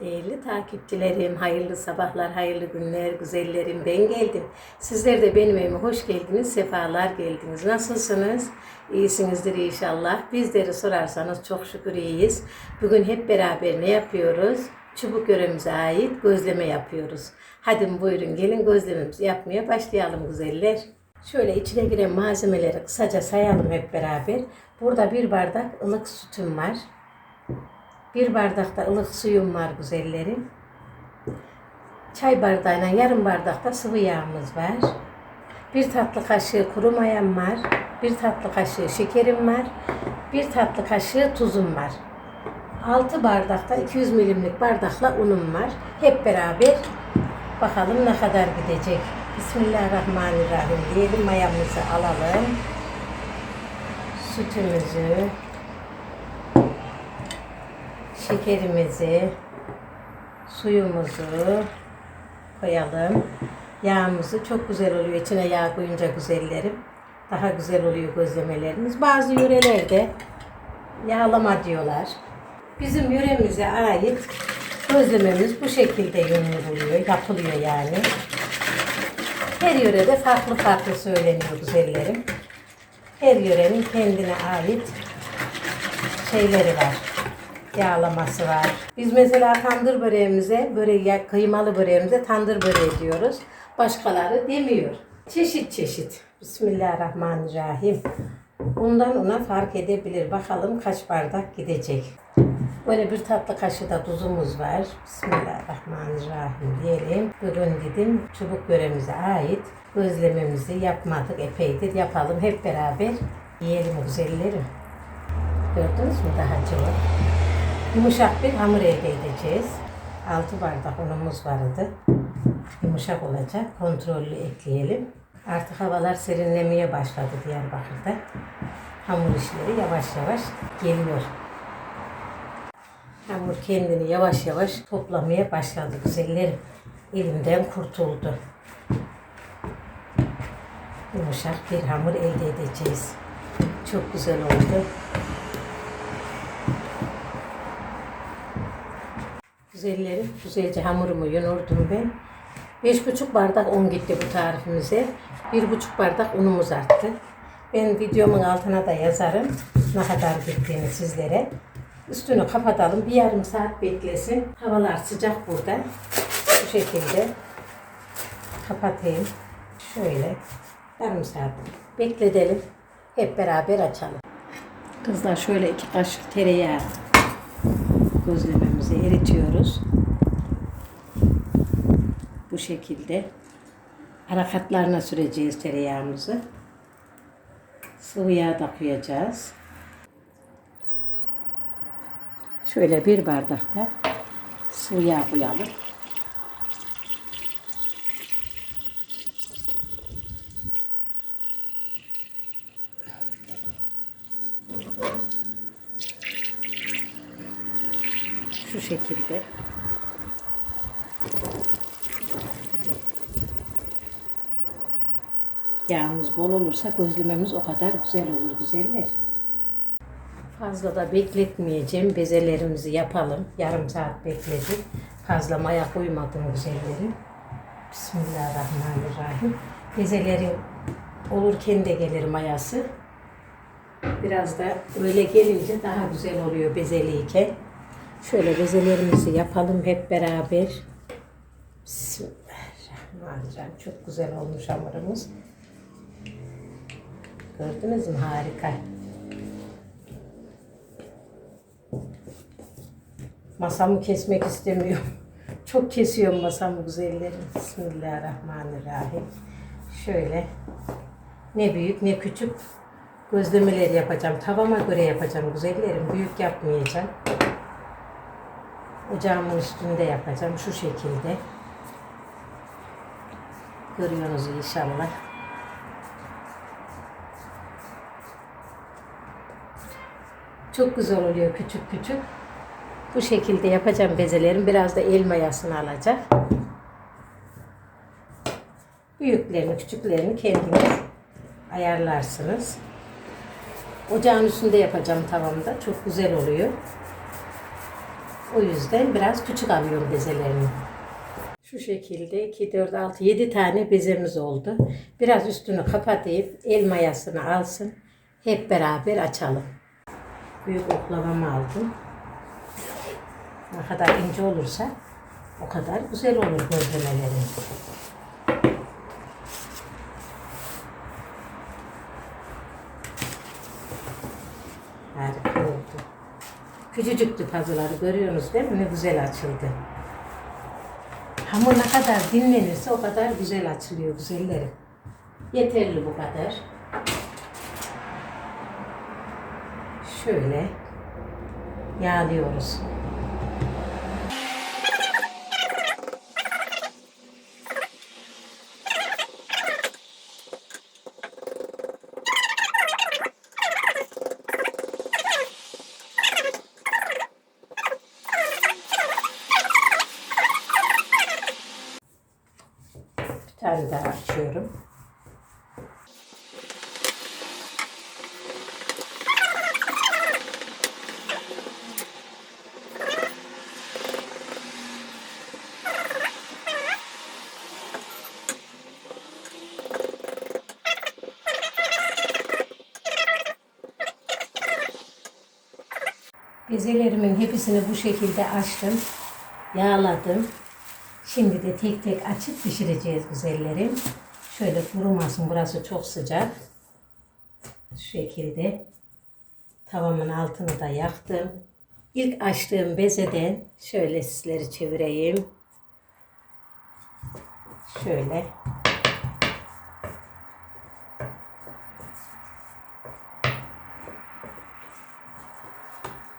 Değerli takipçilerim, hayırlı sabahlar, hayırlı günler, güzellerim. Ben geldim. Sizler de benim evime hoş geldiniz, sefalar geldiniz. Nasılsınız? İyisinizdir inşallah. Bizleri sorarsanız çok şükür iyiyiz. Bugün hep beraber ne yapıyoruz? Çubuk yöremize ait gözleme yapıyoruz. Hadi buyurun gelin gözlememizi yapmaya başlayalım güzeller. Şöyle içine giren malzemeleri kısaca sayalım hep beraber. Burada bir bardak ılık sütüm var. Bir bardak da ılık suyum var güzellerim. Çay bardağıyla yarım bardak da sıvı yağımız var. Bir tatlı kaşığı kuru mayam var. Bir tatlı kaşığı şekerim var. Bir tatlı kaşığı tuzum var. 6 bardakta 200 milimlik bardakla unum var. Hep beraber bakalım ne kadar gidecek. Bismillahirrahmanirrahim diyelim mayamızı alalım. Sütümüzü, şekerimizi, suyumuzu koyalım. Yağımızı çok güzel oluyor. İçine yağ koyunca güzellerim. Daha güzel oluyor gözlemelerimiz. Bazı yörelerde yağlama diyorlar. Bizim yöremize ait gözlememiz bu şekilde yoğruluyor, yapılıyor yani. Her yörede farklı farklı söyleniyor güzellerim. Her yörenin kendine ait şeyleri var. Yağlaması var. Biz mesela tandır böreğimize, böyle kıymalı böreğimize tandır böreği diyoruz. Başkaları demiyor. Çeşit çeşit. Bismillahirrahmanirrahim. Bundan ona fark edebilir. Bakalım kaç bardak gidecek. Böyle bir tatlı kaşığı da tuzumuz var. Bismillahirrahmanirrahim diyelim. Bugün dedim çubuk böreğimize ait gözlememizi yapmadık epeydir. Yapalım hep beraber yiyelim güzellerim. Gördünüz mü daha çok? Yumuşak bir hamur elde edeceğiz. 6 bardak unumuz vardı. Yumuşak olacak. Kontrollü ekleyelim. Artık havalar serinlemeye başladı Diyarbakır'da. Hamur işleri yavaş yavaş geliyor. Hamur kendini yavaş yavaş toplamaya başladı güzellerim. Elimden kurtuldu. Yumuşak bir hamur elde edeceğiz. Çok güzel oldu. Güzellerim, güzelce hamurumu yoğurdum ben. Beş buçuk bardak un gitti bu tarifimize. Bir buçuk bardak unumuz arttı. Ben videomun altına da yazarım ne kadar gittiğini sizlere. Üstünü kapatalım. Bir yarım saat beklesin. Havalar sıcak burada. Bu şekilde kapatayım. Şöyle yarım saat bekletelim. Hep beraber açalım. Kızlar şöyle iki kaşık tereyağı gözlememizi eritiyoruz. Bu şekilde ara katlarına süreceğiz tereyağımızı. Sıvı yağ da koyacağız. Şöyle bir bardakta sıvı yağ koyalım. Şu şekilde. Yağımız bol olursa gözlememiz o kadar güzel olur güzeller. Fazla da bekletmeyeceğim. Bezelerimizi yapalım. Yarım saat bekledik. Fazla maya koymadım güzellerim. Bismillahirrahmanirrahim. Bezelerin olurken de gelir mayası. Biraz da öyle gelince daha güzel oluyor bezeliyken. Şöyle bezelerimizi yapalım hep beraber. Bismillahirrahmanirrahim. Çok güzel olmuş hamurumuz. Gördünüz mü? Harika. Masamı kesmek istemiyorum. Çok kesiyorum masamı güzellerim. Bismillahirrahmanirrahim. Şöyle ne büyük ne küçük gözlemeler yapacağım. Tavama göre yapacağım güzellerim. Büyük yapmayacağım. Ocağımın üstünde yapacağım şu şekilde. Görüyorsunuz inşallah. Çok güzel oluyor küçük küçük. Bu şekilde yapacağım bezelerim. Biraz da el mayasını alacak. Büyüklerini, küçüklerini kendiniz ayarlarsınız. Ocağın üstünde yapacağım tavamda. Çok güzel oluyor. O yüzden biraz küçük alıyorum bezelerini. Şu şekilde 2, 4, 6, 7 tane bezemiz oldu. Biraz üstünü kapatayım. El mayasını alsın. Hep beraber açalım. Büyük oklavamı aldım. Ne kadar ince olursa o kadar güzel olur gözlemelerin. Harika. Küçücüktü puzzle'ları görüyorsunuz değil mi? Ne güzel açıldı. Hamur ne kadar dinlenirse o kadar güzel açılıyor güzellerim. Yeterli bu kadar. Şöyle yağlıyoruz. Bir tane daha açıyorum. Bezelerimin hepsini bu şekilde açtım. Yağladım. Şimdi de tek tek açıp pişireceğiz güzellerim. Şöyle kurumasın burası çok sıcak. Şu şekilde tavamın altını da yaktım. İlk açtığım bezeden şöyle sizleri çevireyim. Şöyle.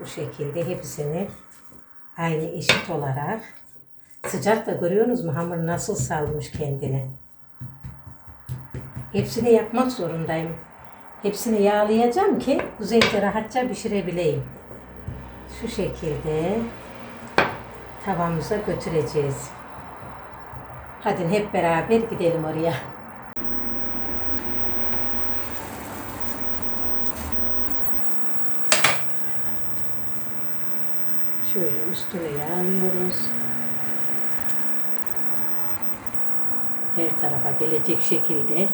Bu şekilde hepsini aynı eşit olarak sıcak da görüyorsunuz mu hamur nasıl salmış kendini. Hepsini yapmak zorundayım. Hepsini yağlayacağım ki güzelce rahatça pişirebileyim. Şu şekilde tavamıza götüreceğiz. Hadi hep beraber gidelim oraya. Şöyle üstüne yağlıyoruz. Her tarafa gelecek şekilde.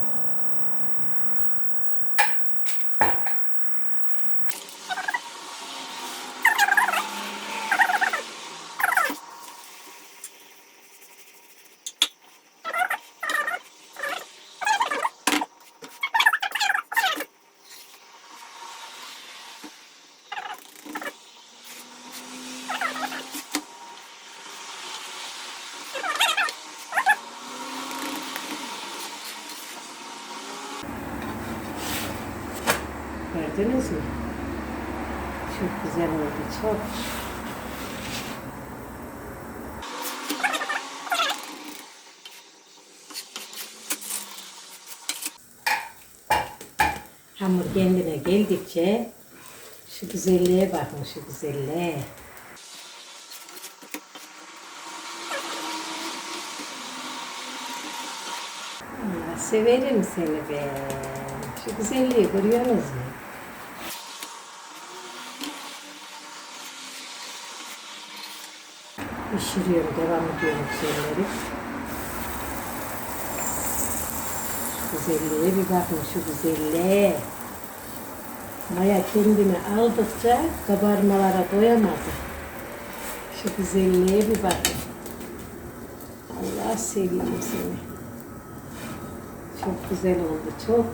Gördünüz mü? Çok güzel oldu, çok. Hamur kendine geldikçe şu güzelliğe bakın şu güzelliğe. Severim seni be. Şu güzelliği görüyorsunuz mu? Pişiriyorum, devam ediyorum şeyleri. Şu güzelliğe bir bakın şu güzelliğe. Maya kendini aldıkça kabarmalara doyamadı. Şu güzelliğe bir bakın. Allah seveyim seni. Çok güzel oldu, çok.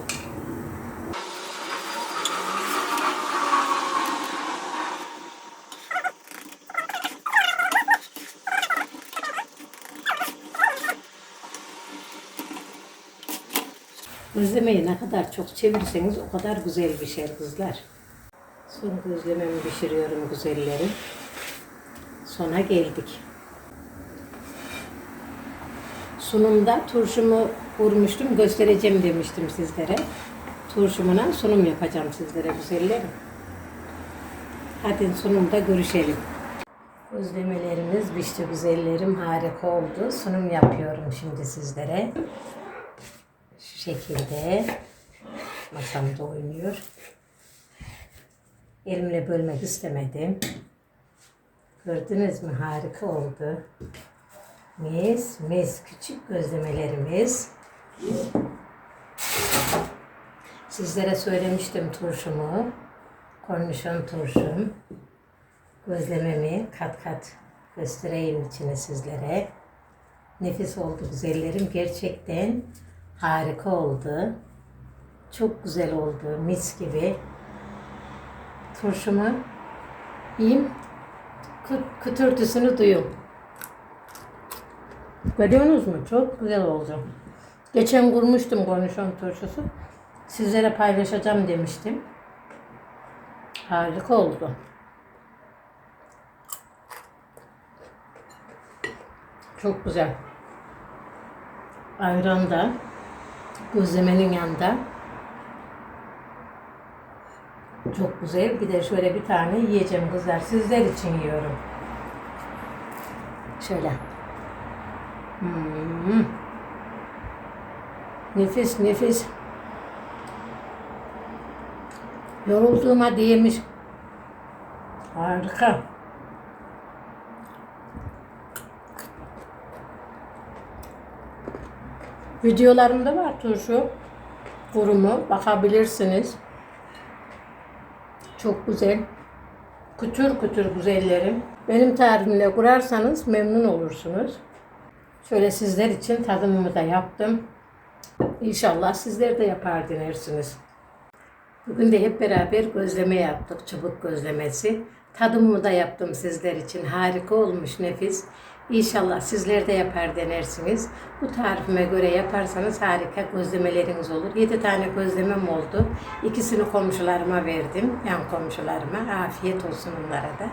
Gözlemeyi ne kadar çok çevirirseniz o kadar güzel pişer kızlar. Son gözlememi pişiriyorum güzellerim. Sona geldik. Sunumda turşumu vurmuştum, göstereceğim demiştim sizlere. Turşumuna sunum yapacağım sizlere güzellerim. Hadi sunumda görüşelim. Gözlemelerimiz pişti güzellerim harika oldu. Sunum yapıyorum şimdi sizlere. Şekilde masamda oynuyor. Elimle bölmek istemedim. Gördünüz mü? Harika oldu. Mis mis küçük gözlemelerimiz. Sizlere söylemiştim turşumu. Kornişon turşum. Gözlememi kat kat göstereyim içine sizlere. Nefis oldu güzellerim. Gerçekten harika oldu. Çok güzel oldu. Mis gibi. Turşumu yiyeyim. Kıtırtısını duyun. Görüyorsunuz mu? Çok güzel oldu. Geçen kurmuştum kornişon turşusu. Sizlere paylaşacağım demiştim. Harika oldu. Çok güzel. Ayran da gözlemenin yanında. Çok güzel. Bir de şöyle bir tane yiyeceğim kızlar. Sizler için yiyorum. Şöyle. Hmm. Nefis nefis. Yorulduğuma değmiş. Harika. Videolarımda var turşu. Kurumu bakabilirsiniz. Çok güzel. Kütür kütür güzellerim. Benim tarifimle kurarsanız memnun olursunuz. Şöyle sizler için tadımımı da yaptım. İnşallah sizler de yapar denersiniz. Bugün de hep beraber gözleme yaptık. Çubuk gözlemesi. Tadımımı da yaptım sizler için. Harika olmuş nefis. İnşallah sizler de yapar denersiniz. Bu tarifime göre yaparsanız harika gözlemeleriniz olur. 7 tane gözlemem oldu. İkisini komşularıma verdim. Yan komşularıma. Afiyet olsun onlara da.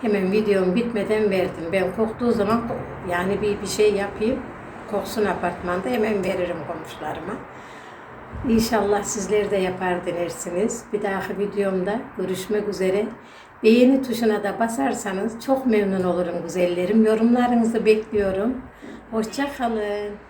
Hemen videom bitmeden verdim. Ben koktuğu zaman yani bir, bir şey yapayım. Koksun apartmanda hemen veririm komşularıma. İnşallah sizler de yapar denersiniz. Bir dahaki videomda görüşmek üzere. Beğeni tuşuna da basarsanız çok memnun olurum güzellerim. Yorumlarınızı bekliyorum. Hoşça kalın.